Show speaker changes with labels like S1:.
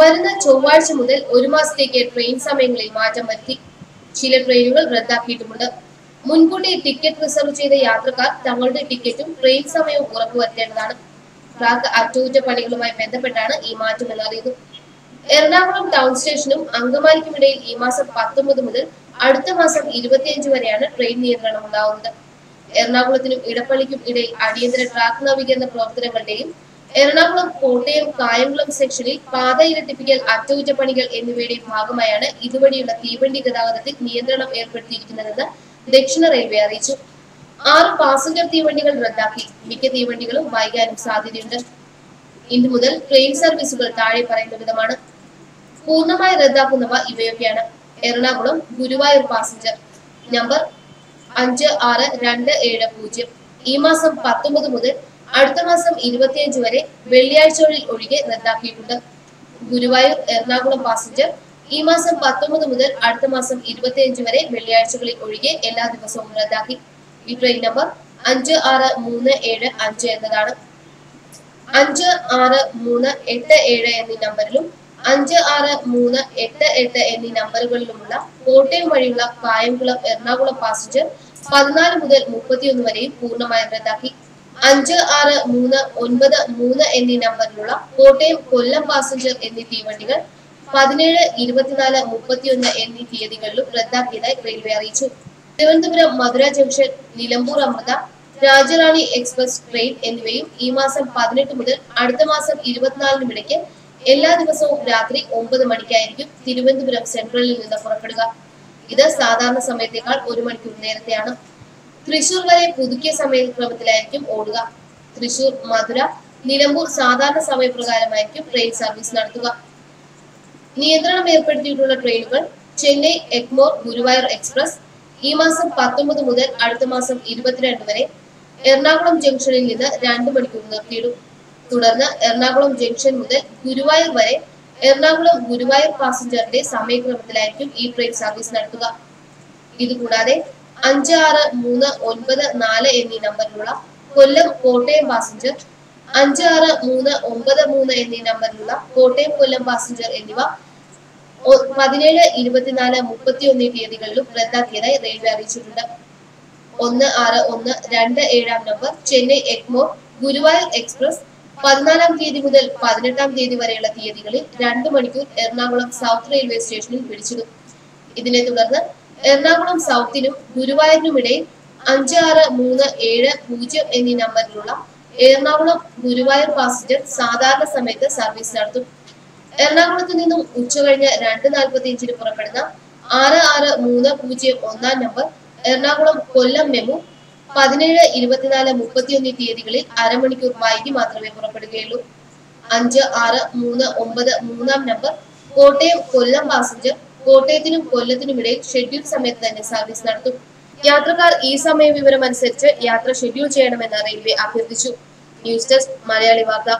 S1: വരുന്ന ചൊവ്വാഴ്ച മുതൽ ഒരു മാസത്തേക്ക് ട്രെയിൻ സമയങ്ങളിൽ മാറ്റം വരുത്തി. ചില ട്രെയിനുകൾ റദ്ദാക്കിയിട്ടുമുണ്ട്. മുൻകൂട്ടി ടിക്കറ്റ് റിസർവ് ചെയ്ത യാത്രക്കാർ തങ്ങളുടെ ടിക്കറ്റും ട്രെയിൻ സമയവും ഉറപ്പുവരുത്തേണ്ടതാണ്. ട്രാക്ക് അറ്റകുറ്റപ്പണികളുമായി ബന്ധപ്പെട്ടാണ് ഈ മാറ്റം എന്നറിയത് എറണാകുളം ടൗൺ സ്റ്റേഷനും അങ്കമാലിക്കും ഇടയിൽ ഈ മാസം പത്തൊമ്പത് മുതൽ അടുത്ത മാസം ഇരുപത്തിയഞ്ച് വരെയാണ് ട്രെയിൻ നിയന്ത്രണം ഉണ്ടാവുന്നത്. എറണാകുളത്തിനും ഇടപ്പള്ളിക്കും ഇടയിൽ അടിയന്തര ട്രാക്ക് നവീകരണ പ്രവർത്തനങ്ങളുടെയും എറണാകുളം കോട്ടയം കായംകുളം സെക്ഷനിൽ പാത ഇരട്ടിപ്പിക്കൽ അറ്റകുറ്റപ്പണികൾ എന്നിവയുടെ ഭാഗമായാണ് ഇതുവഴിയുള്ള തീവണ്ടി ഗതാഗതത്തിൽ നിയന്ത്രണം ഏർപ്പെടുത്തിയിരിക്കുന്നതെന്ന് ദക്ഷിണ റെയിൽവേ അറിയിച്ചു. ആറ് പാസഞ്ചർ തീവണ്ടികൾ റദ്ദാക്കി. മിക്ക തീവണ്ടികളും വൈകാനും സാധ്യതയുണ്ട്. ഇന്നു മുതൽ ട്രെയിൻ സർവീസുകൾ താഴെ പറയുന്ന വിധമാണ്. പൂർണമായി റദ്ദാക്കുന്നവ ഇവയൊക്കെയാണ്. എറണാകുളം ഗുരുവായൂർ പാസഞ്ചർ നമ്പർ അഞ്ച് ആറ് രണ്ട് ഏഴ് പൂജ്യം. ഈ മാസം പത്തൊമ്പത് മുതൽ അടുത്ത മാസം ഇരുപത്തിയഞ്ച് വരെ വെള്ളിയാഴ്ചകളിൽ ഒഴികെ റദ്ദാക്കിയിട്ടുണ്ട്. ഗുരുവായൂർ എറണാകുളം പാസഞ്ചർ ഈ മാസം പത്തൊമ്പത് മുതൽ അടുത്ത മാസം ഇരുപത്തിയഞ്ച് വരെ വെള്ളിയാഴ്ചകളിൽ ഒഴികെ എല്ലാ ദിവസവും റദ്ദാക്കി. ഈ ട്രെയിൻ നമ്പർ അഞ്ച് ആറ് മൂന്ന് ഏഴ് അഞ്ച് എന്നതാണ്. അഞ്ച് ആറ് മൂന്ന് എട്ട് ഏഴ് എന്നീ നമ്പറിലും അഞ്ച് ആറ് മൂന്ന് എട്ട് എട്ട് എന്നീ നമ്പറുകളിലുമുള്ള കോട്ടയം വഴിയുള്ള കായംകുളം എറണാകുളം പാസഞ്ചർ പതിനാല് മുതൽ മുപ്പത്തിയൊന്ന് വരെയും പൂർണമായും റദ്ദാക്കി. അഞ്ച് ആറ് മൂന്ന് ഒൻപത് മൂന്ന് എന്നീ നമ്പറിലുള്ള കോട്ടയം കൊല്ലം പാസഞ്ചർ എന്നീ തീവണ്ടികൾ പതിനേഴ് ഇരുപത്തിനാല് മുപ്പത്തിയൊന്ന് എന്നീ തീയതികളിലും റദ്ദാക്കിയതായി റെയിൽവേ അറിയിച്ചു. Thiruvananthapuram Madurai junction Nilambur Amrita Rajarani express train എന്നിവയും ഈ മാസം പതിനെട്ട് മുതൽ അടുത്ത മാസം ഇരുപത്തിനാലിനും ഇടയ്ക്ക് എല്ലാ ദിവസവും രാത്രി ഒമ്പത് മണിക്കായിരിക്കും തിരുവനന്തപുരം സെൻട്രലിൽ നിന്ന് പുറപ്പെടുക. ഇത് സാധാരണ സമയത്തേക്കാൾ ഒരു മണിക്കൂർ നേരത്തെയാണ്. തൃശൂർ വരെ പുതുക്കിയ സമയക്രമത്തിലായിരിക്കും ഓടുക. തൃശൂർ മധുര നിലമ്പൂർ സാധാരണ സമയപ്രകാരമായിരിക്കും ട്രെയിൻ സർവീസ് നടത്തുക. നിയന്ത്രണം ഏർപ്പെടുത്തിയിട്ടുള്ള ട്രെയിനുകൾ ചെന്നൈ എഗ്മോർ ഗുരുവായൂർ എക്സ്പ്രസ് ഈ മാസം പത്തൊമ്പത് മുതൽ അടുത്ത മാസം ഇരുപത്തിരണ്ട് വരെ എറണാകുളം ജംഗ്ഷനിൽ നിന്ന് രണ്ട് മണിക്കൂർ നിർത്തിയിടും. തുടർന്ന് എറണാകുളം ജംഗ്ഷൻ മുതൽ ഗുരുവായൂർ വരെ എറണാകുളം ഗുരുവായൂർ പാസഞ്ചറിന്റെ സമയക്രമത്തിലായിരിക്കും ഈ ട്രെയിൻ സർവീസ് നടത്തുക. ഇതുകൂടാതെ അഞ്ച് ആറ് മൂന്ന് ഒൻപത് നാല് എന്നീ നമ്പറിലുള്ള കൊല്ലം കോട്ടയം പാസഞ്ചർ അഞ്ച് ആറ് മൂന്ന് ഒമ്പത് മൂന്ന് എന്നീ നമ്പറിലുള്ള കോട്ടയം കൊല്ലം പാസഞ്ചർ എന്നിവ പതിനേഴ് ഇരുപത്തിനാല് മുപ്പത്തി മുപ്പത്തിയൊന്ന് തീയതികളിലും റദ്ദാക്കിയതായി റെയിൽവേ അറിയിച്ചിട്ടുണ്ട്. ഒന്ന് ആറ് ഒന്ന് രണ്ട് ഏഴാം നമ്പർ ചെന്നൈ എഗ്മോർ ഗുരുവായൂർ എക്സ്പ്രസ് പതിനാലാം തീയതി മുതൽ പതിനെട്ടാം തീയതി വരെയുള്ള തീയതികളിൽ രണ്ട് മണിക്കൂർ എറണാകുളം സൗത്ത് റെയിൽവേ സ്റ്റേഷനിൽ പിടിച്ചിടും. ഇതിനെ തുടർന്ന് എറണാകുളം സൗത്തിനും ഗുരുവായൂരിനുമിടയിൽ അഞ്ച് ആറ് മൂന്ന് ഏഴ് പൂജ്യം എന്നീ നമ്പറിലുള്ള എറണാകുളം ഗുരുവായൂർ പാസഞ്ചർ സാധാരണ സമയത്ത് സർവീസ് നടത്തും. എറണാകുളത്ത് നിന്നും ഉച്ച ഉച്ചകഴിഞ്ഞ് രണ്ട് നാൽപ്പത്തി അഞ്ചിന് പുറപ്പെടുന്ന ആറ് ആറ് മൂന്ന് പൂജ്യം ഒന്നാം നമ്പർ എറണാകുളം കൊല്ലം മെമു പതിനേഴ് ഇരുപത്തിനാല് മുപ്പത്തിയൊന്ന് തീയതികളിൽ അരമണിക്കൂർ വൈകി മാത്രമേ പുറപ്പെടുകയുള്ളൂ. അഞ്ച് ആറ് മൂന്ന് ഒമ്പത് മൂന്നാം നമ്പർ കോട്ടയം കൊല്ലം പാസഞ്ചർ കോട്ടയത്തിനും കൊല്ലത്തിനും ഇടയിൽ ഷെഡ്യൂൾ സമയത്ത് തന്നെ സർവീസ് നടത്തും. യാത്രക്കാർ ഈ സമയ വിവരം അനുസരിച്ച് യാത്ര ഷെഡ്യൂൾ ചെയ്യണമെന്ന് റെയിൽവേ അഭ്യർത്ഥിച്ചു. ന്യൂസ് ഡെസ്ക് മലയാളി വാർത്ത.